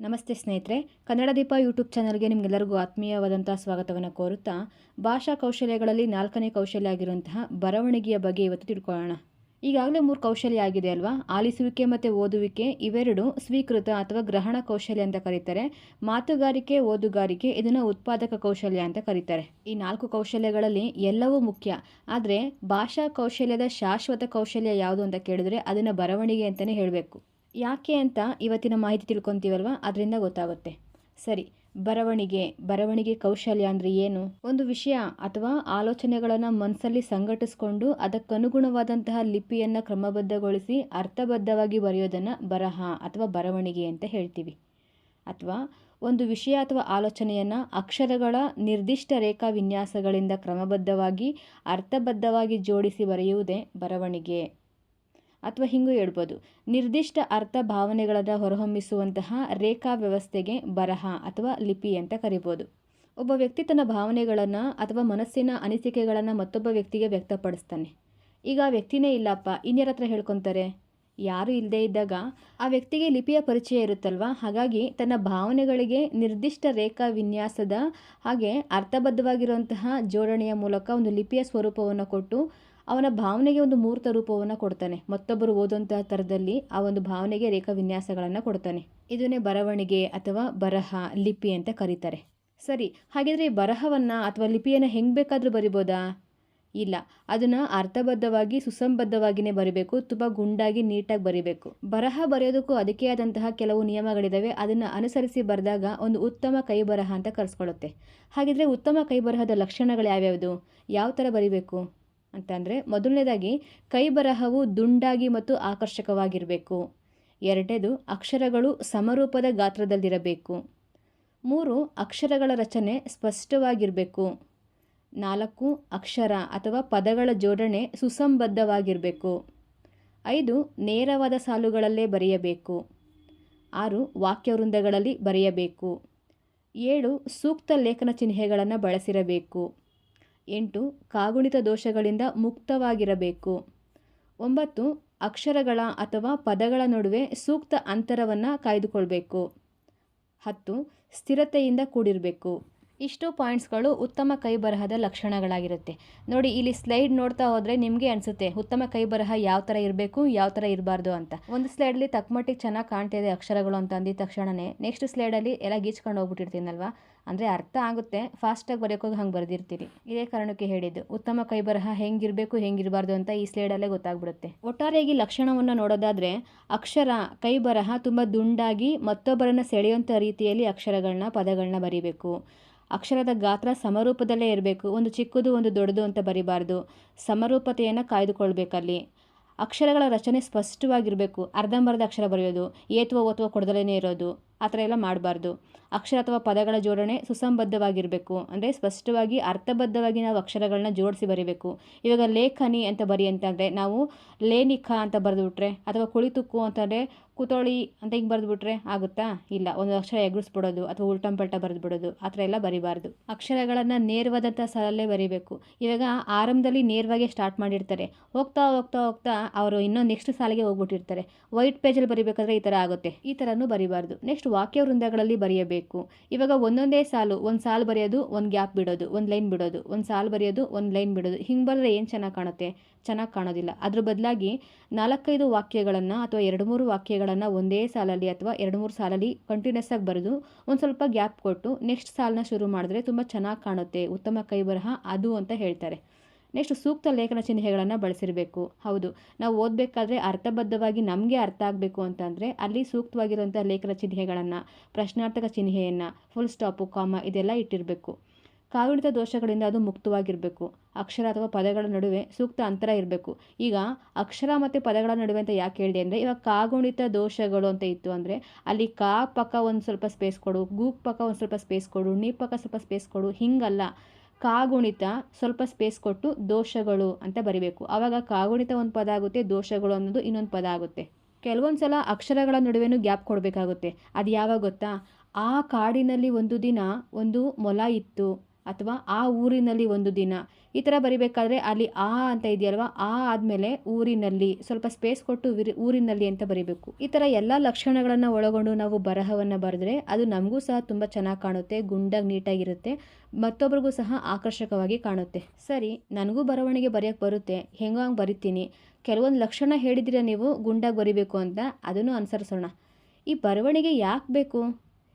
ನಮಸ್ತೆ ಸ್ನೇಹಿತರೆ, ಕನ್ನಡ ದೀಪ ಯೂಟ್ಯೂಬ್ ಚಾನಲ್ಗೆ ನಿಮಗೆಲ್ಲರಿಗೂ ಆತ್ಮೀಯವಾದಂಥ ಸ್ವಾಗತವನ್ನು ಕೋರುತ್ತಾ, ಭಾಷಾ ಕೌಶಲ್ಯಗಳಲ್ಲಿ ನಾಲ್ಕನೇ ಕೌಶಲ್ಯ ಆಗಿರುವಂತಹ ಬರವಣಿಗೆಯ ಬಗ್ಗೆ ಇವತ್ತು ತಿಳ್ಕೊಳ್ಳೋಣ. ಈಗಾಗಲೇ ಮೂರು ಕೌಶಲ್ಯ ಆಗಿದೆ ಅಲ್ವಾ? ಆಲಿಸುವಿಕೆ ಮತ್ತು ಓದುವಿಕೆ ಇವೆರಡು ಸ್ವೀಕೃತ ಅಥವಾ ಗ್ರಹಣ ಕೌಶಲ್ಯ ಅಂತ ಕರೀತಾರೆ. ಮಾತುಗಾರಿಕೆ, ಓದುಗಾರಿಕೆ ಇದನ್ನು ಉತ್ಪಾದಕ ಕೌಶಲ್ಯ ಅಂತ ಕರೀತಾರೆ. ಈ ನಾಲ್ಕು ಕೌಶಲ್ಯಗಳಲ್ಲಿ ಎಲ್ಲವೂ ಮುಖ್ಯ. ಆದರೆ ಭಾಷಾ ಕೌಶಲ್ಯದ ಶಾಶ್ವತ ಕೌಶಲ್ಯ ಯಾವುದು ಅಂತ ಕೇಳಿದ್ರೆ ಅದನ್ನು ಬರವಣಿಗೆ ಅಂತಲೇ ಹೇಳಬೇಕು. ಯಾಕೆ ಅಂತ ಇವತ್ತಿನ ಮಾಹಿತಿ ತಿಳ್ಕೊತೀವಲ್ವ? ಅದರಿಂದ ಗೊತ್ತಾಗುತ್ತೆ. ಸರಿ, ಬರವಣಿಗೆ ಬರವಣಿಗೆ ಕೌಶಲ್ಯ ಅಂದರೆ ಏನು? ಒಂದು ವಿಷಯ ಅಥವಾ ಆಲೋಚನೆಗಳನ್ನು ಮನಸ್ಸಲ್ಲಿ ಸಂಘಟಿಸ್ಕೊಂಡು ಅದಕ್ಕನುಗುಣವಾದಂತಹ ಲಿಪಿಯನ್ನು ಕ್ರಮಬದ್ಧಗೊಳಿಸಿ ಅರ್ಥಬದ್ಧವಾಗಿ ಬರೆಯೋದನ್ನು ಬರಹ ಅಥವಾ ಬರವಣಿಗೆ ಅಂತ ಹೇಳ್ತೀವಿ. ಅಥವಾ ಒಂದು ವಿಷಯ ಅಥವಾ ಆಲೋಚನೆಯನ್ನು ಅಕ್ಷರಗಳ ನಿರ್ದಿಷ್ಟ ರೇಖಾ ವಿನ್ಯಾಸಗಳಿಂದ ಕ್ರಮಬದ್ಧವಾಗಿ, ಅರ್ಥಬದ್ಧವಾಗಿ ಜೋಡಿಸಿ ಬರೆಯುವುದೇ ಬರವಣಿಗೆ. ಅಥವಾ ಹಿಂಗೂ ಹೇಳ್ಬೋದು. ನಿರ್ದಿಷ್ಟ ಅರ್ಥ ಭಾವನೆಗಳನ್ನು ಹೊರಹೊಮ್ಮಿಸುವಂತಹ ರೇಖಾ ವ್ಯವಸ್ಥೆಗೆ ಬರಹ ಅಥವಾ ಲಿಪಿ ಅಂತ ಕರಿಬೋದು. ಒಬ್ಬ ವ್ಯಕ್ತಿ ತನ್ನ ಭಾವನೆಗಳನ್ನು ಅಥವಾ ಮನಸ್ಸಿನ ಅನಿಸಿಕೆಗಳನ್ನು ಮತ್ತೊಬ್ಬ ವ್ಯಕ್ತಿಗೆ ವ್ಯಕ್ತಪಡಿಸ್ತಾನೆ. ಈಗ ಆ ವ್ಯಕ್ತಿನೇ ಇಲ್ಲಪ್ಪ, ಇನ್ಯಾರ ಹತ್ರ ಹೇಳ್ಕೊತಾರೆ? ಯಾರು ಇಲ್ಲದೇ ಇದ್ದಾಗ ಆ ವ್ಯಕ್ತಿಗೆ ಲಿಪಿಯ ಪರಿಚಯ ಇರುತ್ತಲ್ವ? ಹಾಗಾಗಿ ತನ್ನ ಭಾವನೆಗಳಿಗೆ ನಿರ್ದಿಷ್ಟ ರೇಖಾ ವಿನ್ಯಾಸದ ಹಾಗೆ ಅರ್ಥಬದ್ಧವಾಗಿರುವಂತಹ ಜೋಡಣೆಯ ಮೂಲಕ ಒಂದು ಲಿಪಿಯ ಸ್ವರೂಪವನ್ನು ಕೊಟ್ಟು ಅವನ ಭಾವನೆಗೆ ಒಂದು ಮೂರ್ತ ರೂಪವನ್ನು ಕೊಡ್ತಾನೆ. ಮತ್ತೊಬ್ಬರು ಓದುವಂತಹ ಥರದಲ್ಲಿ ಆ ಒಂದು ಭಾವನೆಗೆ ರೇಖಾ ವಿನ್ಯಾಸಗಳನ್ನು ಕೊಡ್ತಾನೆ. ಇದನ್ನೇ ಬರವಣಿಗೆ ಅಥವಾ ಬರಹ, ಲಿಪಿ ಅಂತ ಕರೀತಾರೆ. ಸರಿ, ಹಾಗಿದ್ರೆ ಈ ಬರಹವನ್ನು ಅಥವಾ ಲಿಪಿಯನ್ನು ಹೆಂಗೆ ಬೇಕಾದರೂ ಬರಿಬೋದಾ? ಇಲ್ಲ, ಅದನ್ನು ಅರ್ಥಬದ್ಧವಾಗಿ ಸುಸಂಬದ್ಧವಾಗಿಯೇ ಬರಿಬೇಕು, ತುಂಬ ಗುಂಡಾಗಿ, ನೀಟಾಗಿ ಬರಿಬೇಕು. ಬರಹ ಬರೆಯೋದಕ್ಕೂ ಅದಕ್ಕೆ ಆದಂತಹ ಕೆಲವು ನಿಯಮಗಳಿದ್ದಾವೆ ಅದನ್ನು ಅನುಸರಿಸಿ ಬರೆದಾಗ ಒಂದು ಉತ್ತಮ ಕೈ ಬರಹ ಅಂತ ಕರೆಸ್ಕೊಳ್ಳುತ್ತೆ ಹಾಗಿದ್ರೆ ಉತ್ತಮ ಕೈ ಬರಹದ ಲಕ್ಷಣಗಳು ಯಾವ್ಯಾವುದು? ಯಾವ ಥರ ಬರಿಬೇಕು? ಅಂತಂದರೆ ಮೊದಲನೇದಾಗಿ ಕೈ ಬರಹವು ದುಂಡಾಗಿ ಮತ್ತು ಆಕರ್ಷಕವಾಗಿರಬೇಕು. ಎರಡನೇದು ಅಕ್ಷರಗಳು ಸಮರೂಪದ ಗಾತ್ರದಲ್ಲಿರಬೇಕು. ಮೂರು ಅಕ್ಷರಗಳ ರಚನೆ ಸ್ಪಷ್ಟವಾಗಿರಬೇಕು. ನಾಲ್ಕು ಅಕ್ಷರ ಅಥವಾ ಪದಗಳ ಜೋಡಣೆ ಸುಸಂಬದ್ಧವಾಗಿರಬೇಕು. ಐದು ನೇರವಾದ ಸಾಲುಗಳಲ್ಲೇ ಬರೆಯಬೇಕು. ಆರು ವಾಕ್ಯವೃಂದಗಳಲ್ಲಿ ಬರೆಯಬೇಕು. ಏಳು ಸೂಕ್ತ ಲೇಖನ ಚಿಹ್ನೆಗಳನ್ನು ಬಳಸಿರಬೇಕು. ಎಂಟು ಕಾಗುಣಿತ ದೋಷಗಳಿಂದ ಮುಕ್ತವಾಗಿರಬೇಕು. ಒಂಬತ್ತು ಅಕ್ಷರಗಳ ಅಥವಾ ಪದಗಳ ನಡುವೆ ಸೂಕ್ತ ಅಂತರವನ್ನು ಕಾಯ್ದುಕೊಳ್ಬೇಕು. ಹತ್ತು ಸ್ಥಿರತೆಯಿಂದ ಕೂಡಿರಬೇಕು. ಇಷ್ಟು ಪಾಯಿಂಟ್ಸ್ಗಳು ಉತ್ತಮ ಕೈ ಬರಹದ ಲಕ್ಷಣಗಳಾಗಿರುತ್ತೆ. ನೋಡಿ, ಇಲ್ಲಿ ಸ್ಲೈಡ್ ನೋಡ್ತಾ ಹೋದರೆ ನಿಮಗೆ ಅನಿಸುತ್ತೆ, ಉತ್ತಮ ಕೈ ಬರಹ ಯಾವ ಥರ ಇರಬೇಕು, ಯಾವ ಥರ ಇರಬಾರ್ದು ಅಂತ. ಒಂದು ಸ್ಲೈಡಲ್ಲಿ ತಕ್ಕಮಟ್ಟಿಗೆ ಚೆನ್ನಾಗಿ ಕಾಣ್ತಾ ಇದೆ ಅಕ್ಷರಗಳು ಅಂತ ಅಂದಿದ ತಕ್ಷಣವೇ ನೆಕ್ಸ್ಟ್ ಸ್ಲೈಡಲ್ಲಿ ಎಲ್ಲ ಗೀಚ್ಕೊಂಡು ಹೋಗ್ಬಿಟ್ಟಿರ್ತೀನಲ್ವ? ಅಂದರೆ ಅರ್ಥ ಆಗುತ್ತೆ. ಫಾಸ್ಟಾಗಿ ಬರೆಯೋಕ್ಕೋಗಿ ಹಂಗೆ ಬರೆದಿರ್ತೀರಿ. ಇದೇ ಕಾರಣಕ್ಕೆ ಹೇಳಿದ್ದು. ಉತ್ತಮ ಕೈ ಬರಹ ಹೆಂಗಿರಬೇಕು, ಹೆಂಗಿರಬಾರ್ದು ಅಂತ ಈ ಸ್ಲೈಡಲ್ಲೇ ಗೊತ್ತಾಗ್ಬಿಡುತ್ತೆ. ಒಟ್ಟಾರೆಯಾಗಿ ಲಕ್ಷಣವನ್ನು ನೋಡೋದಾದರೆ ಅಕ್ಷರ ಕೈ ಬರಹ ತುಂಬ ದುಂಡಾಗಿ ಮತ್ತೊಬ್ಬರನ್ನು ಸೆಳೆಯುವಂಥ ರೀತಿಯಲ್ಲಿ ಅಕ್ಷರಗಳನ್ನ ಪದಗಳನ್ನ ಬರೀಬೇಕು. ಅಕ್ಷರದ ಗಾತ್ರ ಸಮರೂಪದಲ್ಲೇ ಇರಬೇಕು. ಒಂದು ಚಿಕ್ಕದು, ಒಂದು ದೊಡ್ಡದು ಅಂತ ಬರಿಬಾರ್ದು. ಸಮರೂಪತೆಯನ್ನು ಕಾಯ್ದುಕೊಳ್ಬೇಕಲ್ಲಿ. ಅಕ್ಷರಗಳ ರಚನೆ ಸ್ಪಷ್ಟವಾಗಿರಬೇಕು. ಅರ್ಧಂಬರ್ಧ ಅಕ್ಷರ ಬರೆಯೋದು, ಏತ್ವ ಓತ್ವ ಕೊಡದಲೇ ಇರೋದು, ಆ ಥರ ಎಲ್ಲ ಮಾಡಬಾರ್ದು. ಅಕ್ಷರ ಅಥವಾ ಪದಗಳ ಜೋಡಣೆ ಸುಸಂಬದ್ಧವಾಗಿರಬೇಕು. ಅಂದರೆ ಸ್ಪಷ್ಟವಾಗಿ ಅರ್ಥಬದ್ಧವಾಗಿ ನಾವು ಅಕ್ಷರಗಳನ್ನ ಜೋಡಿಸಿ ಬರೀಬೇಕು. ಇವಾಗ ಲೇಖನಿ ಅಂತ ಬರಿ ಅಂತಂದರೆ ನಾವು ಲೇನಿಖ ಅಂತ ಬರೆದುಬಿಟ್ರೆ ಅಥವಾ ಕುಳಿತುಕ್ಕು ಅಂತಂದರೆ ಕುತೋಳಿ ಅಂತ ಹಿಂಗೆ ಬರೆದುಬಿಟ್ರೆ ಆಗುತ್ತಾ? ಇಲ್ಲ, ಒಂದು ಅಕ್ಷರ ಎಗರಿಸ್ಬಿಡೋದು ಅಥವಾ ಉಲ್ಟಂಪಲ್ಟ ಬರೆದುಬಿಡೋದು, ಆ ಥರ ಎಲ್ಲ ಬರಿಬಾರ್ದು. ಅಕ್ಷರಗಳನ್ನು ನೇರವಾದಂಥ ಸಾಲಲ್ಲೇ ಬರೀಬೇಕು. ಇವಾಗ ಆರಂಭದಲ್ಲಿ ನೇರವಾಗಿ ಸ್ಟಾರ್ಟ್ ಮಾಡಿರ್ತಾರೆ. ಹೋಗ್ತಾ ಹೋಗ್ತಾ ಹೋಗ್ತಾ ಅವರು ಇನ್ನೂ ನೆಕ್ಸ್ಟ್ ಸಾಲಿಗೆ ಹೋಗ್ಬಿಟ್ಟಿರ್ತಾರೆ. ವೈಟ್ ಪೇಜಲ್ಲಿ ಬರಿಬೇಕಾದ್ರೆ ಈ ಥರ ಆಗುತ್ತೆ. ಈ ಥರನೂ ಬರಿಬಾರ್ದು. ನೆಕ್ಸ್ಟ್ ವಾಕ್ಯ ವೃಂದಗಳಲ್ಲಿ ಬರೆಯಬೇಕು. ಇವಾಗ ಒಂದೊಂದೇ ಸಾಲು, ಒಂದು ಸಾಲು ಬರೆಯೋದು, ಒಂದು ಗ್ಯಾಪ್ ಬಿಡೋದು, ಒಂದು ಲೈನ್ ಬಿಡೋದು, ಒಂದು ಸಾಲು ಬರೆಯೋದು, ಒಂದು ಲೈನ್ ಬಿಡೋದು. ಹಿಂಗೆ ಬರೆದ್ರೆ ಏನು ಚೆನ್ನಾಗಿ ಕಾಣುತ್ತೆ? ಚೆನ್ನಾಗಿ ಕಾಣೋದಿಲ್ಲ. ಅದ್ರ ಬದಲಾಗಿ ನಾಲ್ಕೈದು ವಾಕ್ಯಗಳನ್ನು ಅಥವಾ ಎರಡು ಮೂರು ವಾಕ್ಯಗಳನ್ನು ಒಂದೇ ಸಾಲಲ್ಲಿ ಅಥವಾ ಎರಡು ಮೂರು ಸಾಲಲ್ಲಿ ಕಂಟಿನ್ಯೂಸ್ ಆಗಿ ಬರೆದು ಒಂದು ಸ್ವಲ್ಪ ಗ್ಯಾಪ್ ಕೊಟ್ಟು ನೆಕ್ಸ್ಟ್ ಸಾಲನ್ನ ಶುರು ಮಾಡಿದ್ರೆ ತುಂಬ ಚೆನ್ನಾಗಿ ಕಾಣುತ್ತೆ. ಉತ್ತಮ ಕೈ ಬರಹ ಅದು ಅಂತ ಹೇಳ್ತಾರೆ. ನೆಕ್ಸ್ಟ್ ಸೂಕ್ತ ಲೇಖನ ಚಿಹ್ನೆಗಳನ್ನು ಬಳಸಿರಬೇಕು. ಹೌದು, ನಾವು ಓದಬೇಕಾದ್ರೆ ಅರ್ಥಬದ್ಧವಾಗಿ ನಮಗೆ ಅರ್ಥ ಆಗಬೇಕು ಅಂತಂದರೆ ಅಲ್ಲಿ ಸೂಕ್ತವಾಗಿರುವಂಥ ಲೇಖನ ಚಿಹ್ನೆಗಳನ್ನು, ಪ್ರಶ್ನಾರ್ಥಕ ಚಿಹ್ನೆಯನ್ನು ಫುಲ್ ಸ್ಟಾಪು ಕಾಮ ಇದೆಲ್ಲ ಇಟ್ಟಿರಬೇಕು. ಕಾಗುಣಿತ ದೋಷಗಳಿಂದ ಅದು ಮುಕ್ತವಾಗಿರಬೇಕು. ಅಕ್ಷರ ಅಥವಾ ಪದಗಳ ನಡುವೆ ಸೂಕ್ತ ಅಂತರ ಇರಬೇಕು. ಈಗ ಅಕ್ಷರ ಮತ್ತು ಪದಗಳ ನಡುವೆ ಅಂತ ಯಾಕೆ ಹೇಳಿದೆ ಅಂದರೆ, ಇವಾಗ ಕಾಗುಣಿತ ದೋಷಗಳು ಅಂತ ಇತ್ತು ಅಂದರೆ, ಅಲ್ಲಿ ಕಾ ಪಕ್ಕ ಒಂದು ಸ್ವಲ್ಪ ಸ್ಪೇಸ್ ಕೊಡು ಗೂಕ್ ಪಕ್ಕ ಒಂದು ಸ್ವಲ್ಪ ಸ್ಪೇಸ್ ಕೊಡು ನೀ ಪಕ್ಕ ಸ್ವಲ್ಪ ಸ್ಪೇಸ್ ಕೊಡು, ಹಿಂಗಲ್ಲ. ಕಾಗುಣಿತ ಸ್ವಲ್ಪ ಸ್ಪೇಸ್ ಕೊಟ್ಟು ದೋಷಗಳು ಅಂತ ಬರಿಬೇಕು. ಆವಾಗ ಕಾಗುಣಿತ ಒಂದು ಪದ ಆಗುತ್ತೆ, ದೋಷಗಳು ಅನ್ನೋದು ಇನ್ನೊಂದು ಪದ ಆಗುತ್ತೆ. ಕೆಲವೊಂದು ಸಲ ಅಕ್ಷರಗಳ ನಡುವೆನೂ ಗ್ಯಾಪ್ ಕೊಡಬೇಕಾಗುತ್ತೆ. ಅದು ಯಾವಾಗ ಗೊತ್ತಾ? ಆ ಕಾಡಿನಲ್ಲಿ ಒಂದು ದಿನ ಒಂದು ಮೊಲ ಇತ್ತು. ಅಥವಾ ಆ ಊರಿನಲ್ಲಿ ಒಂದು ದಿನ. ಈ ಥರ ಬರಿಬೇಕಾದ್ರೆ ಅಲ್ಲಿ ಆ ಅಂತ ಇದೆಯಲ್ವಾ? ಆ ಆದಮೇಲೆ ಊರಿನಲ್ಲಿ, ಸ್ವಲ್ಪ ಸ್ಪೇಸ್ ಕೊಟ್ಟು ಊರಿನಲ್ಲಿ ಅಂತ ಬರಿಬೇಕು. ಈ ಥರ ಎಲ್ಲ ಲಕ್ಷಣಗಳನ್ನು ಒಳಗೊಂಡು ನಾವು ಬರಹವನ್ನು ಬರೆದ್ರೆ ಅದು ನಮಗೂ ಸಹ ತುಂಬ ಚೆನ್ನಾಗಿ ಕಾಣುತ್ತೆ, ಗುಂಡಾಗಿ ನೀಟಾಗಿರುತ್ತೆ, ಮತ್ತೊಬ್ರಿಗೂ ಸಹ ಆಕರ್ಷಕವಾಗಿ ಕಾಣುತ್ತೆ. ಸರಿ, ನನಗೂ ಬರವಣಿಗೆ ಬರೆಯೋಕ್ಕೆ ಬರುತ್ತೆ, ಹೆಂಗೋ ಹಂಗೆ ಬರಿತೀನಿ. ಕೆಲವೊಂದು ಲಕ್ಷಣ ಹೇಳಿದಿರ ನೀವು, ಗುಂಡಾಗಿ ಬರಿಬೇಕು ಅಂತ, ಅದನ್ನು ಅನುಸರಿಸೋಣ. ಈ ಬರವಣಿಗೆ ಯಾಕೆ ಬೇಕು?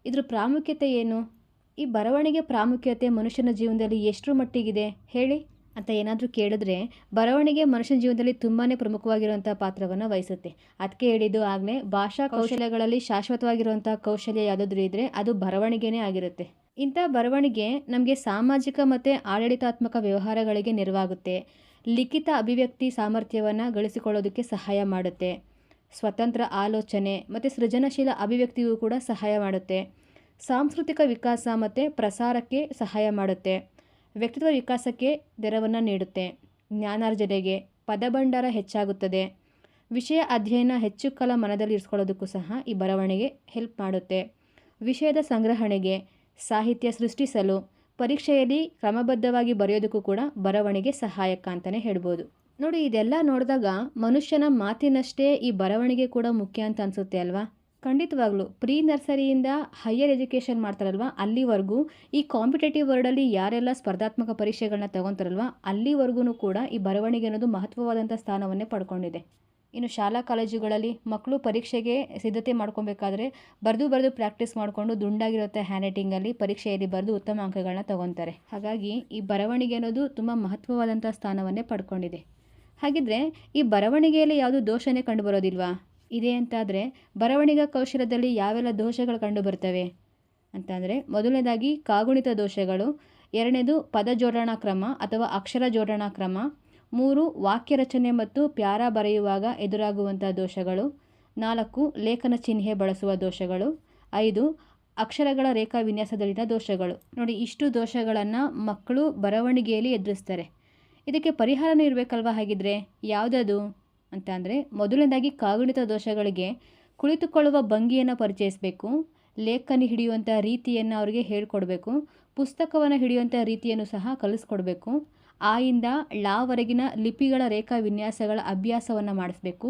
ಇದ್ರ ಪ್ರಾಮುಖ್ಯತೆ ಏನು? ಈ ಬರವಣಿಗೆ ಪ್ರಾಮುಖ್ಯತೆ ಮನುಷ್ಯನ ಜೀವನದಲ್ಲಿ ಎಷ್ಟರ ಮಟ್ಟಿಗಿದೆ? ಹೇಳಿ. ಅಂತ ಏನಾದರೂ ಕೇಳಿದ್ರೆ ಬರವಣಿಗೆ ಮನುಷ್ಯನ ಜೀವನದಲ್ಲಿ ತುಂಬಾ ಪ್ರಮುಖವಾಗಿರುವಂಥ ಪಾತ್ರವನ್ನು ವಹಿಸುತ್ತೆ. ಅದಕ್ಕೆ ಹೇಳಿದ್ದು ಆಗಲೇ ಭಾಷಾ ಕೌಶಲ್ಯಗಳಲ್ಲಿ ಶಾಶ್ವತವಾಗಿರುವಂಥ ಕೌಶಲ್ಯ ಯಾವುದಾದ್ರೂ ಇದ್ದರೆ ಅದು ಬರವಣಿಗೆನೇ ಆಗಿರುತ್ತೆ. ಇಂಥ ಬರವಣಿಗೆ ನಮಗೆ ಸಾಮಾಜಿಕ ಮತ್ತು ಆಡಳಿತಾತ್ಮಕ ವ್ಯವಹಾರಗಳಿಗೆ ನೆರವಾಗುತ್ತೆ. ಲಿಖಿತ ಅಭಿವ್ಯಕ್ತಿ ಸಾಮರ್ಥ್ಯವನ್ನು ಗಳಿಸಿಕೊಳ್ಳೋದಕ್ಕೆ ಸಹಾಯ ಮಾಡುತ್ತೆ. ಸ್ವತಂತ್ರ ಆಲೋಚನೆ ಮತ್ತು ಸೃಜನಶೀಲ ಅಭಿವ್ಯಕ್ತಿಗೂ ಕೂಡ ಸಹಾಯ ಮಾಡುತ್ತೆ. ಸಾಂಸ್ಕೃತಿಕ ವಿಕಾಸ ಮತ್ತು ಪ್ರಸಾರಕ್ಕೆ ಸಹಾಯ ಮಾಡುತ್ತೆ. ವ್ಯಕ್ತಿತ್ವ ವಿಕಾಸಕ್ಕೆ ನೆರವನ್ನು ನೀಡುತ್ತೆ. ಜ್ಞಾನಾರ್ಜನೆಗೆ ಪದಭಂಡಾರ ಹೆಚ್ಚಾಗುತ್ತದೆ. ವಿಷಯ ಅಧ್ಯಯನ ಹೆಚ್ಚು ಕಾಲ ಮನದಲ್ಲಿ ಇರಿಸ್ಕೊಳ್ಳೋದಕ್ಕೂ ಸಹ ಈ ಬರವಣಿಗೆ ಹೆಲ್ಪ್ ಮಾಡುತ್ತೆ. ವಿಷಯದ ಸಂಗ್ರಹಣೆಗೆ ಸಾಹಿತ್ಯ ಸೃಷ್ಟಿಸಲು, ಪರೀಕ್ಷೆಯಲ್ಲಿ ಕ್ರಮಬದ್ಧವಾಗಿ ಬರೆಯೋದಕ್ಕೂ ಕೂಡ ಬರವಣಿಗೆ ಸಹಾಯಕ ಅಂತಲೇ ಹೇಳ್ಬೋದು. ನೋಡಿ, ಇದೆಲ್ಲ ನೋಡಿದಾಗ ಮನುಷ್ಯನ ಮಾತಿನಷ್ಟೇ ಈ ಬರವಣಿಗೆ ಕೂಡ ಮುಖ್ಯ ಅಂತ ಅನಿಸುತ್ತೆ ಅಲ್ವಾ? ಖಂಡಿತವಾಗ್ಲೂ, ಪ್ರೀ ನರ್ಸರಿಯಿಂದ ಹೈಯರ್ ಎಜುಕೇಷನ್ ಮಾಡ್ತಾರಲ್ವ? ಅಲ್ಲಿವರೆಗೂ ಈ ಕಾಂಪಿಟೇಟಿವ್ ವರ್ಡಲ್ಲಿ ಯಾರೆಲ್ಲ ಸ್ಪರ್ಧಾತ್ಮಕ ಪರೀಕ್ಷೆಗಳನ್ನ ತಗೊತಾರಲ್ವ? ಅಲ್ಲಿವರೆಗೂ ಕೂಡ ಈ ಬರವಣಿಗೆ ಅನ್ನೋದು ಮಹತ್ವವಾದಂಥ ಸ್ಥಾನವನ್ನೇ ಪಡ್ಕೊಂಡಿದೆ. ಇನ್ನು ಶಾಲಾ ಕಾಲೇಜುಗಳಲ್ಲಿ ಮಕ್ಕಳು ಪರೀಕ್ಷೆಗೆ ಸಿದ್ಧತೆ ಮಾಡ್ಕೊಬೇಕಾದ್ರೆ ಬರೆದು ಬರೆದು ಪ್ರಾಕ್ಟೀಸ್ ಮಾಡಿಕೊಂಡು ದುಂಡಾಗಿರುತ್ತೆ ಹ್ಯಾಂಡ್ ರೈಟಿಂಗಲ್ಲಿ, ಪರೀಕ್ಷೆಯಲ್ಲಿ ಬರೆದು ಉತ್ತಮ ಅಂಕಗಳನ್ನ ತಗೊತಾರೆ. ಹಾಗಾಗಿ ಈ ಬರವಣಿಗೆ ಅನ್ನೋದು ತುಂಬ ಮಹತ್ವವಾದಂಥ ಸ್ಥಾನವನ್ನೇ ಪಡ್ಕೊಂಡಿದೆ. ಹಾಗಿದ್ರೆ ಈ ಬರವಣಿಗೆಯಲ್ಲಿ ಯಾವುದು ದೋಷನೇ ಕಂಡುಬರೋದಿಲ್ವಾ? ಇದೆ ಅಂತಾದರೆ ಬರವಣಿಗೆ ಕೌಶಲದಲ್ಲಿ ಯಾವೆಲ್ಲ ದೋಷಗಳು ಕಂಡುಬರ್ತವೆ? ಅಂತಂದರೆ ಮೊದಲನೇದಾಗಿ ಕಾಗುಣಿತ ದೋಷಗಳು, ಎರಡನೇದು ಪದ ಜೋಡಣಾ ಕ್ರಮ ಅಥವಾ ಅಕ್ಷರ ಜೋಡಣಾ ಕ್ರಮ, ಮೂರು ವಾಕ್ಯ ರಚನೆ ಮತ್ತು ಪ್ಯಾರ ಬರೆಯುವಾಗ ಎದುರಾಗುವಂಥ ದೋಷಗಳು, ನಾಲ್ಕು ಲೇಖನ ಚಿಹ್ನೆ ಬಳಸುವ ದೋಷಗಳು, ಐದು ಅಕ್ಷರಗಳ ರೇಖಾ ವಿನ್ಯಾಸದಲ್ಲಿನ ದೋಷಗಳು. ನೋಡಿ, ಇಷ್ಟು ದೋಷಗಳನ್ನು ಮಕ್ಕಳು ಬರವಣಿಗೆಯಲ್ಲಿ ಎದುರಿಸ್ತಾರೆ. ಇದಕ್ಕೆ ಪರಿಹಾರನೂ ಇರಬೇಕಲ್ವ ಹಾಗಿದ್ರೆ? ಯಾವುದದು? ಅಂತ ಅಂದರೆ ಮೊದಲನೇದಾಗಿ ಕಾಗುಣಿತ ದೋಷಗಳಿಗೆ ಕುಳಿತುಕೊಳ್ಳುವ ಭಂಗಿಯನ್ನು ಪರಿಚಯಿಸಬೇಕು, ಲೇಖನಿ ಹಿಡಿಯುವಂಥ ರೀತಿಯನ್ನು ಅವರಿಗೆ ಹೇಳಿಕೊಡಬೇಕು, ಪುಸ್ತಕವನ್ನು ಹಿಡಿಯುವಂಥ ರೀತಿಯನ್ನು ಸಹ ಕಲಿಸ್ಕೊಡ್ಬೇಕು, ಆಯಿಂದ ಲಾವರೆಗಿನ ಲಿಪಿಗಳ ರೇಖಾ ವಿನ್ಯಾಸಗಳ ಅಭ್ಯಾಸವನ್ನು ಮಾಡಿಸ್ಬೇಕು,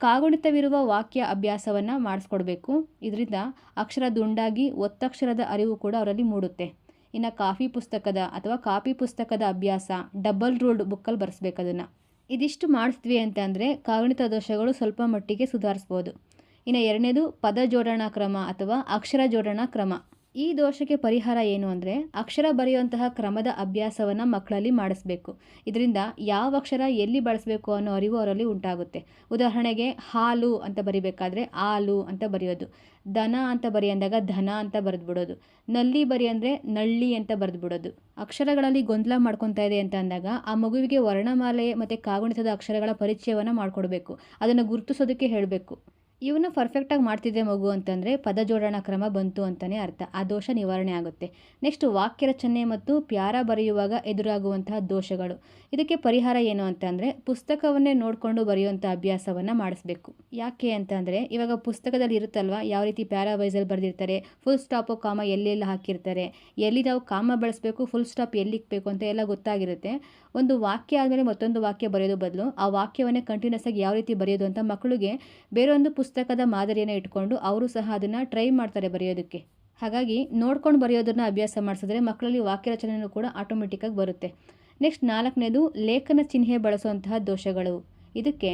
ಕಾಗುಣಿತವಿರುವ ವಾಕ್ಯ ಅಭ್ಯಾಸವನ್ನು ಮಾಡಿಸ್ಕೊಡ್ಬೇಕು, ಇದರಿಂದ ಅಕ್ಷರ ದುಂಡಾಗಿ ಒತ್ತಕ್ಷರದ ಅರಿವು ಕೂಡ ಅವರಲ್ಲಿ ಮೂಡುತ್ತೆ. ಇನ್ನು ಕಾಫಿ ಪುಸ್ತಕದ ಅಥವಾ ಕಾಪಿ ಪುಸ್ತಕದ ಅಭ್ಯಾಸ, ಡಬಲ್ ರೂಲ್ಡ್ ಬುಕ್ಕಲ್ಲಿ ಬರೆಸ್ಬೇಕು ಅದನ್ನು. ಇದಿಷ್ಟು ಮಾಡಿಸ್ದ್ವಿ ಅಂತ ಅಂದರೆ ಕಾಗುಣಿತ ದೋಷಗಳು ಸ್ವಲ್ಪ ಮಟ್ಟಿಗೆ ಸುಧಾರಿಸ್ಬೋದು. ಇನ್ನು ಎರಡನೇದು ಪದ ಜೋಡಣಾ ಕ್ರಮ ಅಥವಾ ಅಕ್ಷರ ಜೋಡಣಾ ಕ್ರಮ. ಈ ದೋಷಕ್ಕೆ ಪರಿಹಾರ ಏನು ಅಂದರೆ ಅಕ್ಷರ ಬರೆಯುವಂತಹ ಕ್ರಮದ ಅಭ್ಯಾಸವನ್ನು ಮಕ್ಕಳಲ್ಲಿ ಮಾಡಿಸ್ಬೇಕು. ಇದರಿಂದ ಯಾವ ಅಕ್ಷರ ಎಲ್ಲಿ ಬಳಸಬೇಕು ಅನ್ನೋ ಅರಿವು ಅವರಲ್ಲಿ ಉಂಟಾಗುತ್ತೆ. ಉದಾಹರಣೆಗೆ ಹಾಲು ಅಂತ ಬರಿಬೇಕಾದ್ರೆ ಹಾಲು ಅಂತ ಬರೆಯೋದು. ದನ ಅಂತ ಬರಿ ಅಂದಾಗ ಧನ ಅಂತ ಬರೆದ್ಬಿಡೋದು. ನಲ್ಲಿ ಬರಿ ಅಂದರೆ ನಳ್ಳಿ ಅಂತ ಬರೆದ್ಬಿಡೋದು. ಅಕ್ಷರಗಳಲ್ಲಿ ಗೊಂದಲ ಮಾಡ್ಕೊತಾ ಇದೆ ಅಂತ ಅಂದಾಗ ಆ ಮಗುವಿಗೆ ವರ್ಣಮಾಲೆ ಮತ್ತು ಕಾಗುಣಿತದ ಅಕ್ಷರಗಳ ಪರಿಚಯವನ್ನು ಮಾಡಿಕೊಡ್ಬೇಕು. ಅದನ್ನು ಗುರುತಿಸೋದಕ್ಕೆ ಹೇಳಬೇಕು. ಇವನ್ನ ಪರ್ಫೆಕ್ಟಾಗಿ ಮಾಡ್ತಿದ್ದೆ ಮಗು ಅಂತಂದರೆ ಪದ ಜೋಡಣಾ ಕ್ರಮ ಬಂತು ಅಂತಲೇ ಅರ್ಥ. ಆ ದೋಷ ನಿವಾರಣೆ ಆಗುತ್ತೆ. ನೆಕ್ಸ್ಟ್ ವಾಕ್ಯ ರಚನೆ ಮತ್ತು ಪ್ಯಾರ ಬರೆಯುವಾಗ ಎದುರಾಗುವಂತಹ ದೋಷಗಳು. ಇದಕ್ಕೆ ಪರಿಹಾರ ಏನು ಅಂತಂದರೆ ಪುಸ್ತಕವನ್ನೇ ನೋಡಿಕೊಂಡು ಬರೆಯುವಂಥ ಅಭ್ಯಾಸವನ್ನು ಮಾಡಿಸ್ಬೇಕು. ಯಾಕೆ ಅಂತಂದರೆ ಇವಾಗ ಪುಸ್ತಕದಲ್ಲಿ ಇರುತ್ತಲ್ವ, ಯಾವ ರೀತಿ ಪ್ಯಾರಾ ವೈಸಲ್ಲಿ ಬರೆದಿರ್ತಾರೆ ಫುಲ್ ಸ್ಟಾಪು ಕಾಮ ಎಲ್ಲೆಲ್ಲ ಹಾಕಿರ್ತಾರೆ, ಎಲ್ಲಿ ನಾವು ಕಾಮ ಬಳಸಬೇಕು ಫುಲ್ ಸ್ಟಾಪ್ ಎಲ್ಲಿಕ್ಬೇಕು ಅಂತ ಎಲ್ಲ ಗೊತ್ತಾಗಿರುತ್ತೆ. ಒಂದು ವಾಕ್ಯ ಆದಮೇಲೆ ಮತ್ತೊಂದು ವಾಕ್ಯ ಬರೆಯೋದು ಬದಲು ಆ ವಾಕ್ಯವನ್ನೇ ಕಂಟಿನ್ಯೂಸ್ ಆಗಿ ಯಾವ ರೀತಿ ಬರೆಯೋದು ಅಂತ ಮಕ್ಕಳಿಗೆ ಬೇರೊಂದು ಪುಸ್ತಕದ ಮಾದರಿಯನ್ನು ಇಟ್ಕೊಂಡು ಅವರು ಸಹ ಅದನ್ನು ಟ್ರೈ ಮಾಡ್ತಾರೆ ಬರೆಯೋದಕ್ಕೆ. ಹಾಗಾಗಿ ನೋಡ್ಕೊಂಡು ಬರೆಯೋದನ್ನು ಅಭ್ಯಾಸ ಮಾಡಿಸಿದ್ರೆ ಮಕ್ಕಳಲ್ಲಿ ವಾಕ್ಯ ರಚನೆಯೂ ಕೂಡ ಆಟೋಮೆಟಿಕ್ಕಾಗಿ ಬರುತ್ತೆ. ನೆಕ್ಸ್ಟ್ ನಾಲ್ಕನೇದು ಲೇಖನ ಚಿಹ್ನೆ ಬಳಸುವಂತಹ ದೋಷಗಳು. ಇದಕ್ಕೆ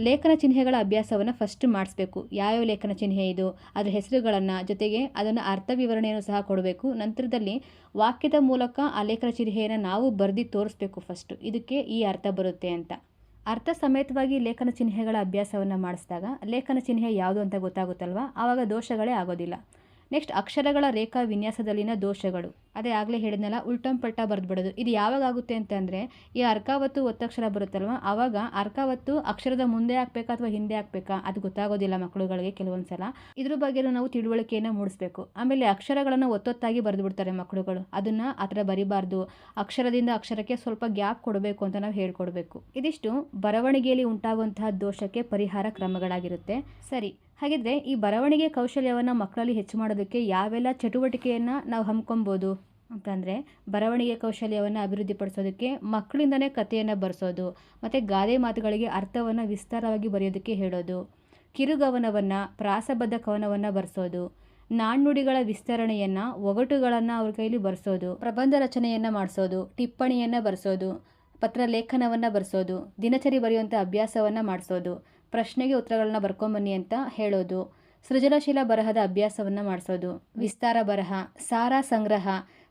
ಲೇಖನ ಚಿಹ್ನೆಗಳ ಅಭ್ಯಾಸವನ್ನು ಫಸ್ಟ್ ಮಾಡಿಸ್ಬೇಕು. ಯಾವ್ಯಾವ ಲೇಖನ ಚಿಹ್ನೆ ಇದು, ಅದರ ಹೆಸರುಗಳನ್ನು, ಜೊತೆಗೆ ಅದನ್ನು ಅರ್ಥ ವಿವರಣೆಯನ್ನು ಸಹ ಕೊಡಬೇಕು. ನಂತರದಲ್ಲಿ ವಾಕ್ಯದ ಮೂಲಕ ಆ ಲೇಖನ ಚಿಹ್ನೆಯನ್ನು ನಾವು ಬರೆದು ತೋರಿಸ್ಬೇಕು ಫಸ್ಟು ಇದಕ್ಕೆ ಈ ಅರ್ಥ ಬರುತ್ತೆ ಅಂತ. ಅರ್ಥ ಸಮೇತವಾಗಿ ಲೇಖನ ಚಿಹ್ನೆಗಳ ಅಭ್ಯಾಸವನ್ನು ಮಾಡಿಸಿದಾಗ ಲೇಖನ ಚಿಹ್ನೆ ಯಾವುದು ಅಂತ ಗೊತ್ತಾಗುತ್ತಲ್ವ? ಆವಾಗ ದೋಷಗಳೇ ಆಗೋದಿಲ್ಲ. ನೆಕ್ಸ್ಟ್ ಅಕ್ಷರಗಳ ರೇಖಾ ವಿನ್ಯಾಸದಲ್ಲಿನ ದೋಷಗಳು. ಅದೇ ಆಗಲೇ ಹೇಳಿದ್ನಲ್ಲ, ಉಲ್ಟಂ ಪಲ್ಟ ಬರೆದ್ಬಿಡೋದು. ಇದು ಯಾವಾಗ ಆಗುತ್ತೆ ಅಂತಂದರೆ, ಈ ಅರ್ಕಾವತ್ತು ಒತ್ತಕ್ಷರ ಬರುತ್ತಲ್ವ? ಆವಾಗ ಅರ್ಕಾವತ್ತು ಅಕ್ಷರದ ಮುಂದೆ ಹಾಕ್ಬೇಕಾ ಅಥವಾ ಹಿಂದೆ ಹಾಕ್ಬೇಕಾ? ಅದು ಗೊತ್ತಾಗೋದಿಲ್ಲ ಮಕ್ಕಳುಗಳಿಗೆ ಕೆಲವೊಂದು ಸಲ ಇದ್ರ ಬಗ್ಗೆ ನಾವು ತಿಳುವಳಿಕೆಯನ್ನು ಮೂಡಿಸ್ಬೇಕು. ಆಮೇಲೆ ಅಕ್ಷರಗಳನ್ನು ಒತ್ತೊತ್ತಾಗಿ ಬರೆದುಬಿಡ್ತಾರೆ ಮಕ್ಕಳುಗಳು ಅದನ್ನು ಆ ಥರ ಬರಿಬಾರ್ದು. ಅಕ್ಷರದಿಂದ ಅಕ್ಷರಕ್ಕೆ ಸ್ವಲ್ಪ ಗ್ಯಾಪ್ ಕೊಡಬೇಕು ಅಂತ ನಾವು ಹೇಳ್ಕೊಡ್ಬೇಕು. ಇದಿಷ್ಟು ಬರವಣಿಗೆಯಲ್ಲಿ ಉಂಟಾಗುವಂತಹ ದೋಷಕ್ಕೆ ಪರಿಹಾರ ಕ್ರಮಗಳಾಗಿರುತ್ತೆ. ಸರಿ ಹಾಗಿದ್ರೆ ಈ ಬರವಣಿಗೆ ಕೌಶಲ್ಯವನ್ನು ಮಕ್ಕಳಲ್ಲಿ ಹೆಚ್ಚು ಮಾಡೋದಕ್ಕೆ ಯಾವೆಲ್ಲ ಚಟುವಟಿಕೆಯನ್ನು ನಾವು ಹಮ್ಕೊಬೋದು ಅಂತಂದರೆ ಬರವಣಿಗೆ ಕೌಶಲ್ಯವನ್ನು ಅಭಿವೃದ್ಧಿಪಡಿಸೋದಕ್ಕೆ ಮಕ್ಕಳಿಂದನೇ ಕಥೆಯನ್ನು ಬರೆಸೋದು, ಮತ್ತು ಗಾದೆ ಮಾತುಗಳಿಗೆ ಅರ್ಥವನ್ನು ವಿಸ್ತಾರವಾಗಿ ಬರೆಯೋದಕ್ಕೆ ಹೇಳೋದು, ಕಿರುಗವನವನ್ನು, ಪ್ರಾಸಬದ್ಧ ಕವನವನ್ನು ಬರೆಸೋದು, ನಾಣ್ಣುಡಿಗಳ ವಿಸ್ತರಣೆಯನ್ನು, ಒಗಟುಗಳನ್ನು ಅವ್ರ ಕೈಲಿ ಬರೆಸೋದು, ಪ್ರಬಂಧ ರಚನೆಯನ್ನು ಮಾಡಿಸೋದು, ಟಿಪ್ಪಣಿಯನ್ನು ಬರೆಸೋದು ಪತ್ರ ಲೇಖನವನ್ನು ಬರೆಸೋದು, ದಿನಚರಿ ಬರೆಯುವಂಥ ಅಭ್ಯಾಸವನ್ನು ಮಾಡಿಸೋದು ಪ್ರಶ್ನೆಗೆ ಉತ್ತರಗಳನ್ನ ಬರ್ಕೊಂಬನ್ನಿ ಅಂತ ಹೇಳೋದು. ಸೃಜನಶೀಲ ಬರಹದ ಅಭ್ಯಾಸವನ್ನು ಮಾಡಿಸೋದು. ವಿಸ್ತಾರ ಬರಹ, ಸಾರ ಸಂಗ್ರಹ,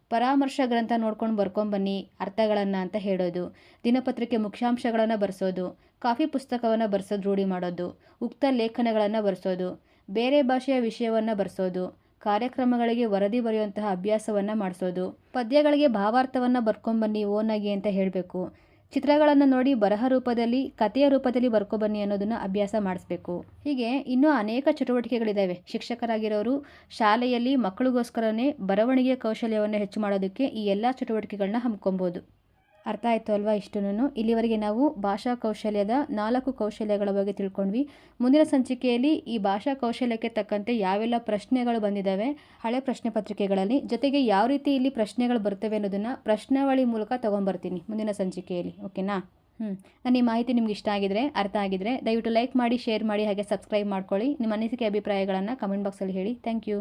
ಪರಾಮರ್ಶ ಗ್ರಂಥ ನೋಡ್ಕೊಂಡು ಬರ್ಕೊಂಬನ್ನಿ ಅರ್ಥಗಳನ್ನು ಅಂತ ಹೇಳೋದು. ದಿನಪತ್ರಿಕೆ ಮುಖ್ಯಾಂಶಗಳನ್ನು ಬರೆಸೋದು. ಕಾಫಿ ಪುಸ್ತಕವನ್ನು ಬರೆಸೋದು ರೂಢಿ ಮಾಡೋದು. ಉಕ್ತ ಲೇಖನಗಳನ್ನು ಬರೆಸೋದು. ಬೇರೆ ಭಾಷೆಯ ವಿಷಯವನ್ನು ಬರೆಸೋದು. ಕಾರ್ಯಕ್ರಮಗಳಿಗೆ ವರದಿ ಬರೆಯುವಂತಹ ಅಭ್ಯಾಸವನ್ನು ಮಾಡಿಸೋದು. ಪದ್ಯಗಳಿಗೆ ಭಾವಾರ್ಥವನ್ನು ಬರ್ಕೊಂಬನ್ನಿ ಓನಾಗಿ ಅಂತ ಹೇಳಬೇಕು. ಚಿತ್ರಗಳನ್ನು ನೋಡಿ ಬರಹ ರೂಪದಲ್ಲಿ, ಕಥೆಯ ರೂಪದಲ್ಲಿ ಬರ್ಕೊಬನ್ನಿ ಅನ್ನೋದನ್ನು ಅಭ್ಯಾಸ ಮಾಡಿಸ್ಬೇಕು. ಹೀಗೆ ಇನ್ನೂ ಅನೇಕ ಚಟುವಟಿಕೆಗಳಿದ್ದಾವೆ ಶಿಕ್ಷಕರಾಗಿರೋರು ಶಾಲೆಯಲ್ಲಿ ಮಕ್ಕಳಿಗೋಸ್ಕರನೇ ಬರವಣಿಗೆ ಕೌಶಲ್ಯವನ್ನು ಹೆಚ್ಚು ಮಾಡೋದಕ್ಕೆ ಈ ಎಲ್ಲ ಚಟುವಟಿಕೆಗಳನ್ನ ಹಮ್ಕೊಬೋದು ಅರ್ಥ ಆಯಿತು ಅಲ್ವಾ ಇಷ್ಟನ್ನು ಇಲ್ಲಿವರೆಗೆ ನಾವು ಭಾಷಾ ಕೌಶಲ್ಯದ ನಾಲ್ಕು ಕೌಶಲ್ಯಗಳ ಬಗ್ಗೆ ತಿಳ್ಕೊಂಡ್ವಿ. ಮುಂದಿನ ಸಂಚಿಕೆಯಲ್ಲಿ ಈ ಭಾಷಾ ಕೌಶಲ್ಯಕ್ಕೆ ತಕ್ಕಂತೆ ಯಾವೆಲ್ಲ ಪ್ರಶ್ನೆಗಳು ಬಂದಿದ್ದಾವೆ ಹಳೆ ಪ್ರಶ್ನೆ ಪತ್ರಿಕೆಗಳಲ್ಲಿ, ಜೊತೆಗೆ ಯಾವ ರೀತಿ ಇಲ್ಲಿ ಪ್ರಶ್ನೆಗಳು ಬರ್ತವೆ ಅನ್ನೋದನ್ನು ಪ್ರಶ್ನಾವಳಿ ಮೂಲಕ ತೊಗೊಂಬರ್ತೀನಿ ಮುಂದಿನ ಸಂಚಿಕೆಯಲ್ಲಿ, ಓಕೆನಾ? ಹ್ಞೂ ನಾನು ಈ ಮಾಹಿತಿ ನಿಮ್ಗೆ ಇಷ್ಟ ಆಗಿದ್ರೆ, ಅರ್ಥ ಆಗಿದ್ರೆ ದಯವಿಟ್ಟು ಲೈಕ್ ಮಾಡಿ, ಶೇರ್ ಮಾಡಿ, ಹಾಗೆ ಸಬ್ಸ್ಕ್ರೈಬ್ ಮಾಡ್ಕೊಳ್ಳಿ. ನಿಮ್ಮ ಅನಿಸಿಕೆ ಅಭಿಪ್ರಾಯಗಳನ್ನು ಕಮೆಂಟ್ ಬಾಕ್ಸಲ್ಲಿ ಹೇಳಿ. Thank you.